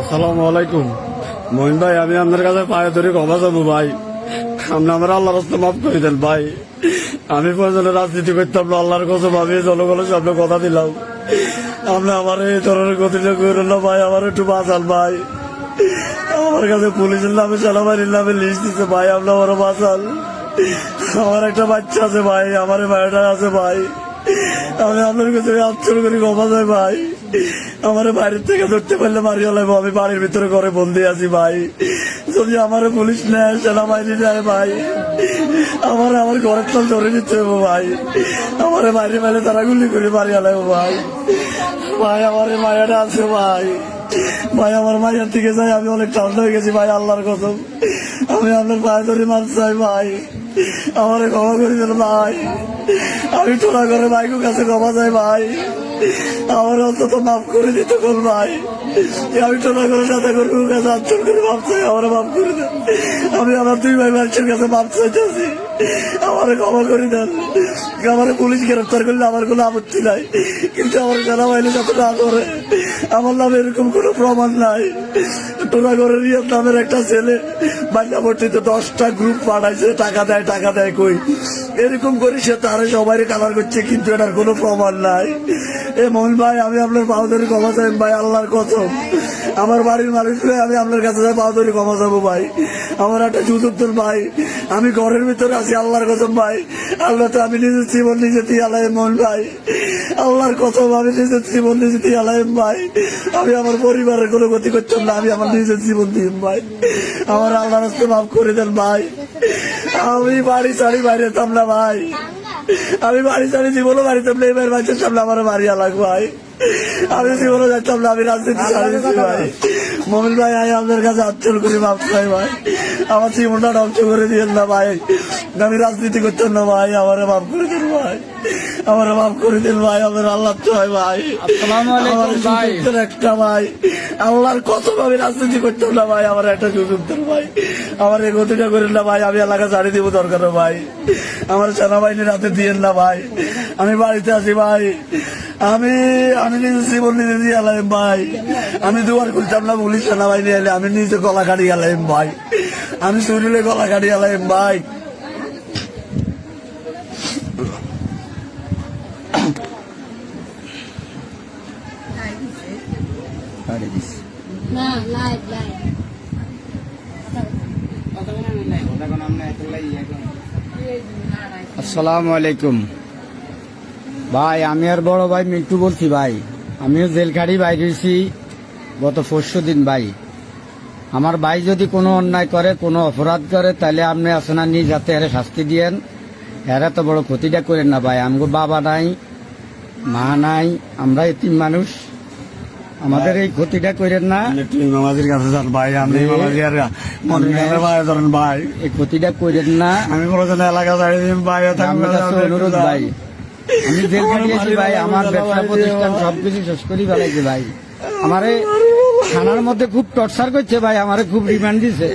আসসালামু আলাইকুম। মহিন ভাই, আমি আপনার কাছে পায়ে ধরে ক্ষমা চাবো ভাই। আপনি আমার আল্লাহ রাস্তা মাফ করে দেন ভাই। আমি প্রয়োজনে রাজনীতি করতাম না, আল্লাহর কথা ভাবি জনগণের সামনে কথা দিলাম। আপনি আমার এই ধরনের গতিটা করেন না ভাই, আমার একটু বাঁচান ভাই। আমার কাছে পুলিশের নামে, সেনাবাহিনীর নামে লিস্ট দিচ্ছে ভাই, আপনি আমার বাঁচান। আমার একটা বাচ্চা আছে ভাই, আমার ভাইটা আছে ভাই। আমি আপনার কাছে আচ্ছর করে, ক্ষমা চাই ভাই। আমার বাড়ির থেকে ধরতে পারলে মারিয়া লাগবো আমি বাড়ির ভিতরে ঘরে বন্দি আছি ভাই। যদি আমার পুলিশ নেয় সেনাবাহিনী নেয় ভাই। আমার আমার ঘরের তল ধরে নিতে হবে ভাই। আমার বাইরে বাইরে তারা গুলি করে মারিয়া লাগবো ভাই। ভাই, আমার মায়াটা আছে ভাই। ভাই, আমার মায়ের থেকে যাই, আমি অনেক ঠান্ডা হয়ে গেছি ভাই, আল্লাহর কসম। আমি আপনার পায়ে ধরে মাছ চাই ভাই। আমার ক্ষমা করে দেন ভাই। আমি টোলা করে ভাইকের কাছে ক্ষমা চাই, ভাই। আমার অন্তত মাফ করে দিতে বল, ভাই। আমি টোলা করে করে ওর কাছে আচরণ করে মাফ চাই, আমার মাফ করে দেন। আমি আমার দুই ভাই মানুষের কাছে মাফ চাইতেছি। আমার ক্ষমা করে দেন। আমার পুলিশ গ্রেফতার করলে আমার কোনো আপত্তি নাই। কিন্তু আমার সেনাবাহিনী যত না করে, আমার নামে এরকম কোনো প্রমাণ নাই। টোলাগড়ের রিয়াদ নামের একটা ছেলে বান্যাবর্তীতে দশটা গ্রুপ পাঠাইছে, টাকা দেয় টাকা দেয় কই? এরকম করে সে তারা সবাই কালার করছে, কিন্তু এটার কোনো প্রমাণ নাই। এ মোহন ভাই, আমি আপনার বাহাদুরি ক্ষমা চাই ভাই, আল্লাহর কসম। আমার বাড়ির হয়ে আমি আপনার কাছে যাই বাহাদুরি ক্ষমা চাবো ভাই। আমার একটা যুদ্ধর ভাই, আমি ঘরের ভিতরে আছি, আল্লাহর কসম ভাই। আল্লাহ তো আমি নিজের জীবন নিজে দিয়ে আলাই মোহন ভাই। আল্লাহর কসম, আমি নিজের জীবন নিজে দিয়ে আলাই ভাই। আমি আমার পরিবারের কোনো ক্ষতি করতাম না, আমি আমার নিজের জীবন দিই ভাই। আমার আল্লাহ রাস্তে মাফ করে দেন ভাই। আমি বাড়ি ছাড়ি বাইরে যেতাম না ভাই। আমি বাড়ি ছাড়ি জীবনও বাড়ি যেতাম না এবার বাচ্চার সামনে আমার বাড়ি আলাগ ভাই। আমি জীবনও যাচ্তাম না আমি রাজনীতি ছাড়ি দিচ্ছি ভাই। মমিন ভাই আমি আপনার কাছে আচ্ছল করে মাফ চাই ভাই। আমার জীবনটা ধ্বংস করে দিয়েন না ভাই। আমি রাজনীতি করতাম না ভাই আমার মাফ করে দিন ভাই। আমার মাফ করে দিন ভাই আমার আল্লাহ চাই ভাই। আমার ভাই। একটা ভাই। আল্লাহর কত আমি রাজনীতি করতাম না ভাই আমার একটা সুযোগ দেন ভাই। আমার এই গতিটা করেন না ভাই, আমি এলাকা ছাড়ি দিব দরকার ভাই। আমার সেনাবাহিনীর হাতে দিয়েন না ভাই। আমি বাড়িতে আছি ভাই। আমি আমি নিজে জীবন নিজে দিয়ে এলাম ভাই। আমি দুবার খুলতাম না পুলিশ সেনাবাহিনী এলে, আমি নিজে গলা কাটিয়ে এলাম ভাই। আমি শরীরে গলা কাটিয়ে এলাম ভাই। আসসালামু আলাইকুম। ভাই, আমি আর বড় ভাই মিন্টু বলছি, ভাই। আমিও জেলখাড়ি বাইর হয়েছি গত পরশু দিন, ভাই। আমার ভাই যদি কোনো অন্যায় করে, কোনো অপরাধ করে, তাহলে আপনি আসনা নিজ যাতে এর শাস্তি দিয়েন। এরা তো বড় ক্ষতিটা করেন না, ভাই। আমগো বাবা নাই, মা নাই আমরা এতিম মানুষ। আমাদের এই ক্ষতিটা করেন না মামাজির কাছে যান ভাই আমি মামাজি আর মনে ভাই ধরেন ভাই এই ক্ষতিটা করেন না আমি কোনোদিন এলাকা ছাড়ি দিন ভাই অনুরোধ ভাই আমি জেল খাটিয়েছি ভাই আমার ব্যবসা প্রতিষ্ঠান সবকিছু শেষ করি ফেলাইছি ভাই আমারে থানার মধ্যে খুব টর্চার করছে ভাই আমারে খুব রিমান্ড দিছে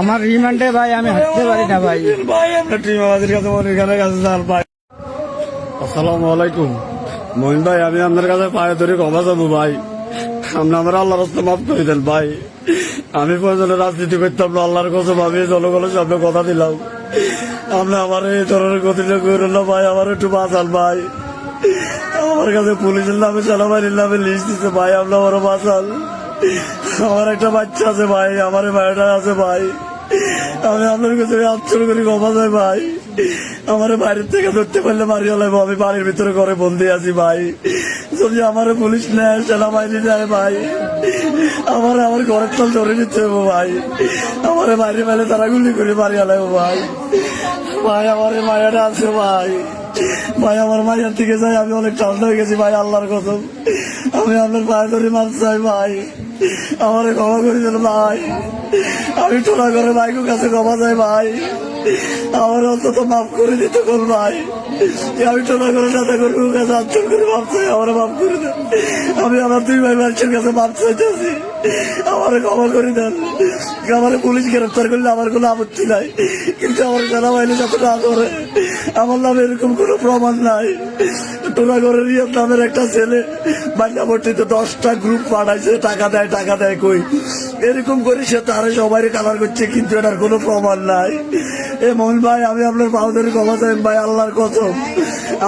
আমার রিমান্ডে ভাই আমি হাঁটতে পারি না ভাই ভাই আপনার টিম আমাদের কাছে মনে কাছে যান ভাই আসসালামু আলাইকুম মহিন ভাই আমি আপনার কাছে পায়ে ধরে ক্ষমা চাবো ভাই। আপনি আমার আল্লাহর রাস্তা মাফ করে দেন ভাই। আমি প্রয়োজনে রাজনীতি করতাম না, আল্লাহর কাছে ভাবি জনগণের সামনে কথা দিলাম। আপনি আমার এই ধরনের গতিটা করেন না ভাই, আমার একটু বাঁচান ভাই। আমার কাছে পুলিশের নামে সেনাবাহিনীর নামে লিস্ট দিচ্ছে ভাই, আপনি আমার বাঁচান। আমার একটা বাচ্চা আছে ভাই আমার ভাইটা আছে ভাই। আমি আপনার কাছে আচ্ছর করি ক্ষমা চাই ভাই। আমার বাড়ির থেকে ধরতে পারলে মারিয়া লাগবো আমি বাড়ির ভিতরে ঘরে বন্দি আছি ভাই। যদি আমার পুলিশ নেয়, সেনাবাহিনী নেয় ভাই। আমার আমার ঘরের তল ধরে নিতে হবে ভাই। আমার বাইরে বাইরে তারা গুলি করে মারিয়া লাগবো ভাই। ভাই, আমার মায়াটা আছে ভাই। ভাই, আমার মায়ের থেকে যাই, আমি অনেক ঠান্ডা হয়ে গেছি ভাই, আল্লাহর কসম। আমি আপনার পায়ে ধরে মাছ চাই ভাই। আমার ক্ষমা করে দেন ভাই। আমি টোলা করে ভাইকের কাছে ক্ষমা চাই ভাই। আমার অন্তত মাফ করে দিতে বল ভাই। আমি টোলা করে সাথে করে কাছে আচরণ করে মাফ চাই, আমার মাফ করে দেন। আমি আমার দুই ভাই মানুষের কাছে মাফ চাইতেছি। আমার ক্ষমা করে দেন। আমার পুলিশ গ্রেফতার করলে আমার কোনো আপত্তি নাই। কিন্তু আমার সেনাবাহিনী যত না করে আমার নামে এরকম কোনো প্রমাণ নাই। টোলাগড়ের রিয়াদ নামের একটা ছেলে বান্যাবর্তীতে দশটা গ্রুপ পাঠাইছে, টাকা দেয় দেয় টাকা দেয় কই? এরকম করে সে তারা সবাই কালার করছে, কিন্তু এটার কোনো প্রমাণ নাই। এ মোহন ভাই, আমি আপনার পাও ধরে ক্ষমা চাই ভাই, আল্লাহর কসম।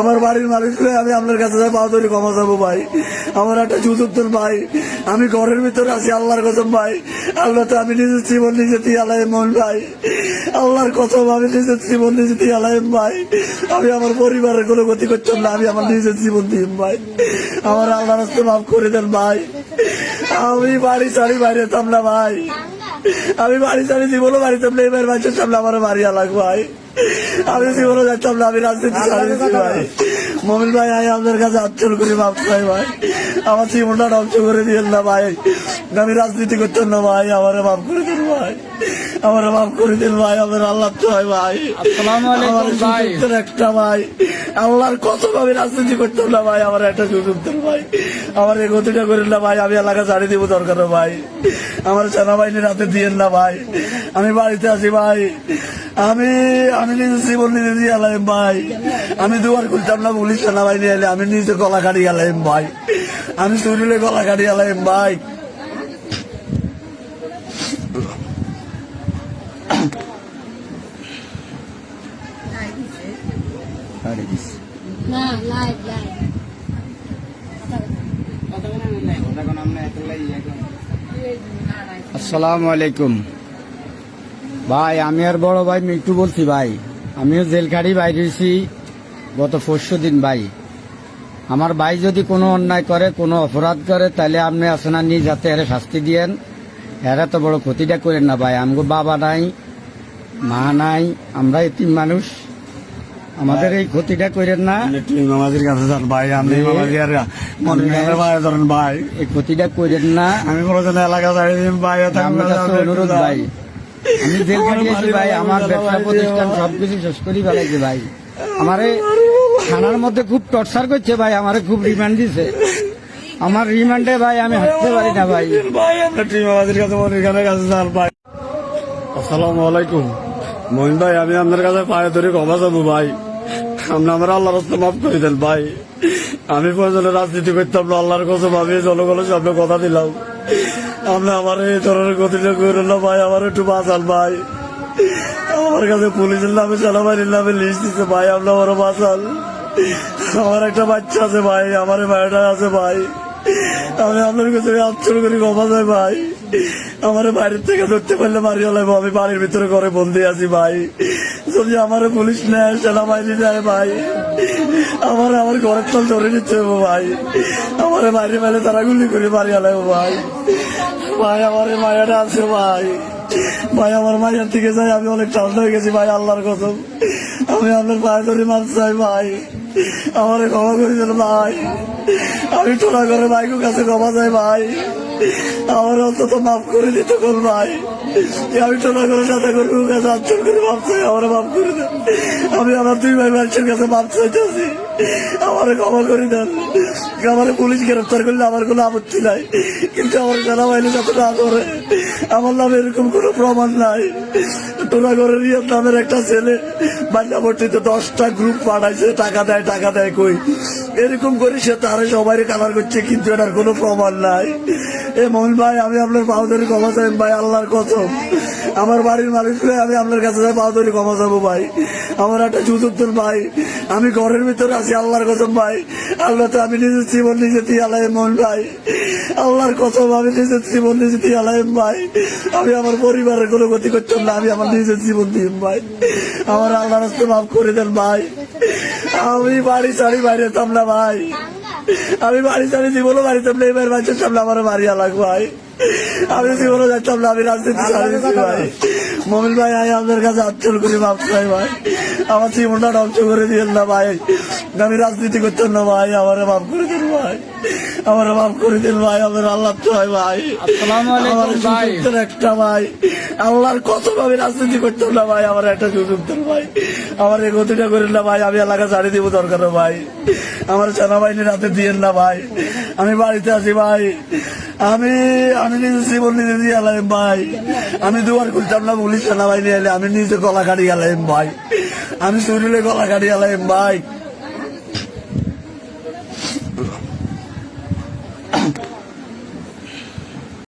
আমার বাড়ির মালিক হয়ে আমি আপনার কাছে যাই, পাও ধরে ক্ষমা চাবো ভাই। আমার একটা যুদ্ধ ভাই, আমি ঘরের ভিতরে আছি, আল্লাহর কসম ভাই। আল্লাহ তো আমি নিজের জীবন নিজে দিয়ে আলাই মোহন ভাই। আল্লাহর কসম, আমি নিজের জীবন নিজে দিয়ে আলাই ভাই। আমি আমার পরিবারের কোনো গতি করতাম না, আমি আমার নিজের জীবন দিই ভাই। আমার আল্লাহ রাস্তা মাফ করে দেন ভাই। আমি বাড়ি ছাড়ি বাইরে না ভাই। আমি বাড়ি ছাড়ি জীবনও বাড়ি থাকলে এবার বাচ্চার সামনে আমার বাড়ি আলাগ ভাই। আমি জীবনও যাচ্তাম না আমি রাজনীতি ছাড়িয়েছি ভাই। মমিন ভাই আমি আপনার কাছে আচ্ছল করে চাই ভাই। আমার জীবনটা ধ্বংস করে দিয়েন না ভাই। আমি রাজনীতি করতাম না ভাই আমারে মাফ করে দিন ভাই। আমারে মাফ করে দিন ভাই আমার আল্লাহ তো হয় ভাই। আমার একটা ভাই। আল্লাহর কত আমি রাজনীতি করতাম না ভাই আমার একটা সুযোগ দেন ভাই। আমার এই গতিটা করেন না ভাই আমি এলাকা ছাড়িয়ে দিব দরকার ভাই। আমার সেনাবাহিনী রাতে দিয়েন না ভাই। আমি বাড়িতে আছি ভাই। আমি আমি নিজে জীবন নিজে দিয়ে এলাম ভাই। আমি দুবার খুলতাম না পুলিশ সেনাবাহিনী এলে আমি নিজে গলা কাটি এলাম ভাই। আমি চুরিলে গলা কাটি এলাম ভাই। ছাড়ে দিছি। আসসালামু আলাইকুম ভাই, আমি আর বড় ভাই মিন্টু বলছি, ভাই। আমিও জেলখাড়ি বাইরেছি গত পরশু দিন, ভাই। আমার ভাই যদি কোনো অন্যায় করে, কোনো অপরাধ করে, তাহলে আপনি আসনা নিজ হাতে এর শাস্তি দিয়েন। এরা তো বড় ক্ষতিটা করেন না, ভাই। আমগো বাবা নাই, মা নাই আমরা এতিম মানুষ। আমাদের এই ক্ষতিটা করেন না। মামাজির কাছে যান ভাই। আমি মামাজির মনে ভাই ধরেন ভাই। এই ক্ষতিটা করেন না। আমি কোনোদিন এলাকা ছাড়িয়ে দিন ভাই অনুরোধ ভাই। আমি জেল কাটিয়েছি ভাই আমার ব্যবসা প্রতিষ্ঠান সবকিছু শেষ করি ফেলাইছে ভাই। আমারে থানার মধ্যে খুব টর্চার করছে ভাই। আমারে খুব রিমান্ড দিছে। আমার রিমান্ডে ভাই আমি হাঁটতে পারি না ভাই। মনির যান আসসালামু আলাইকুম। মহিন ভাই আমি আপনার কাছে পায়ে ধরে ক্ষমা চাবো ভাই। আপনি আমার আল্লাহর রাস্তা মাফ করে দেন, ভাই। আমি প্রয়োজনে রাজনীতি করতাম না, আল্লাহর কসম, আমি জনগণের সামনে কথা দিলাম। আপনি আমার এই ধরনের গতিটা করেন না, ভাই, আমার একটু বাঁচান, ভাই। আমার কাছে পুলিশের নামে, সেনাবাহিনীর নামে লিস্ট দিচ্ছে ভাই আমার বাঁচান। আমার একটা বাচ্চা আছে, ভাই আমার ভাইটা আছে, ভাই। আমি আপনার কাছে আচ্ছল করে, ক্ষমা চাই, ভাই। আমার বাইরের থেকে ধরতে পারলে মারি হলাম আমি বাড়ির ভিতরে করে বন্দি আছি ভাই। যদি আমার পুলিশ নেয় সেনাবাহিনী নেয় ভাই। আমার আমার ঘরের তল ধরে নিচ্ছে ভাই। আমার বাইরে বাইরে তারা গুলি করে মারি হলাম ভাই। ভাই, আমার মায়াটা আছে ভাই। ভাই, আমার মায়ের থেকে যাই আমি অনেক টান হয়ে গেছি, ভাই, আল্লাহর কসম। আমি আপনার পায়ে ধরে মাছ চাই, ভাই। আমার ক্ষমা করে ভাই। আমি টোলা করে ভাইকে কাছে ক্ষমা চাই, ভাই। আমার অন্তত মাফ করে দিতে কর ভাই। আমি টোলা করে সাথে করে আচ্ছল করে চাই আমার মাফ করে দেন। আমি আমার দুই ভাই মানুষের কাছে মাপ চাইতেছি। আমার ক্ষমা করে দেন। আমার পুলিশ গ্রেফতার করলে আমার কোনো আপত্তি নাই। কিন্তু আমার সেনাবাহিনী যাতে না করে, আমার নামে এরকম কোনো প্রমাণ নাই। টোলাগড়ের ইয়ের নামের একটা ছেলে বান্যাবর্তীতে দশটা গ্রুপ পাঠাইছে, টাকা দেয় টাকা দেয় কই। এরকম করে সে তারা সবাই কালার করছে, কিন্তু এটার কোনো প্রমাণ নাই। এ মোহন ভাই, আমি আপনার পাও ধরে ক্ষমা চাই, ভাই, আল্লাহর কসম। আমার বাড়ির মালিক হয়ে আমি আপনার কাছে যাই, পাও ক্ষমা চাবো ভাই। আমার একটা দেন ভাই, আমি ঘরের ভিতরে আছি, আল্লাহর কসম ভাই। আল্লাহ তো আমি নিজের জীবন নিজে দিয়ে আলাই মোহন ভাই। আল্লাহর কসম, আমি নিজের জীবন নিজে দিয়ে আলাই ভাই। আমি আমার পরিবারের কোনো গতি করতাম না, আমি আমার নিজের জীবন দিই ভাই। আমার আল্লাহ রাস্তা মাফ করে দেন ভাই। আমি বাড়ি ছাড়ি বাইরে যেতাম না ভাই। আমি বাড়ি ছাড়ি জীবনও বাড়ি থাকলে এবার বাচ্চার সামনে আমার বাড়ি আলাগ ভাই। আমি জীবনও যাচ্ছিলাম না আমি রাজনীতি ভাই। মমিন ভাই আমি আপনার কাছে আচ্ছল করে মাপ চাই ভাই। আমার জীবনটা ধ্বংস করে দিয়েন না ভাই। আমি রাজনীতি করতাম না ভাই আমার মাফ করে দিন ভাই। আমার মাফ করে দিন ভাই আমার আল্লাহ তো হয় ভাই আমার ভাই। সুযোগ একটা ভাই। আল্লাহর কত আমি রাজনীতি করতাম না ভাই আমার একটা সুযোগ দেন ভাই। আমার এই গতিটা করেন না ভাই আমি এলাকা ছাড়িয়ে দিব দরকার ভাই। আমার সেনাবাহিনী রাতে দিয়েন না ভাই। আমি বাড়িতে আছি ভাই। আমি আমি নিজে জীবন নিজে দিয়ে এলাম ভাই। আমি দুবার খুলতাম না পুলিশ সেনাবাহিনী এলে আমি নিজে গলা কাটি এলাম ভাই। আমি চুরিলে গলা কাটিয়ে লাইম ভাই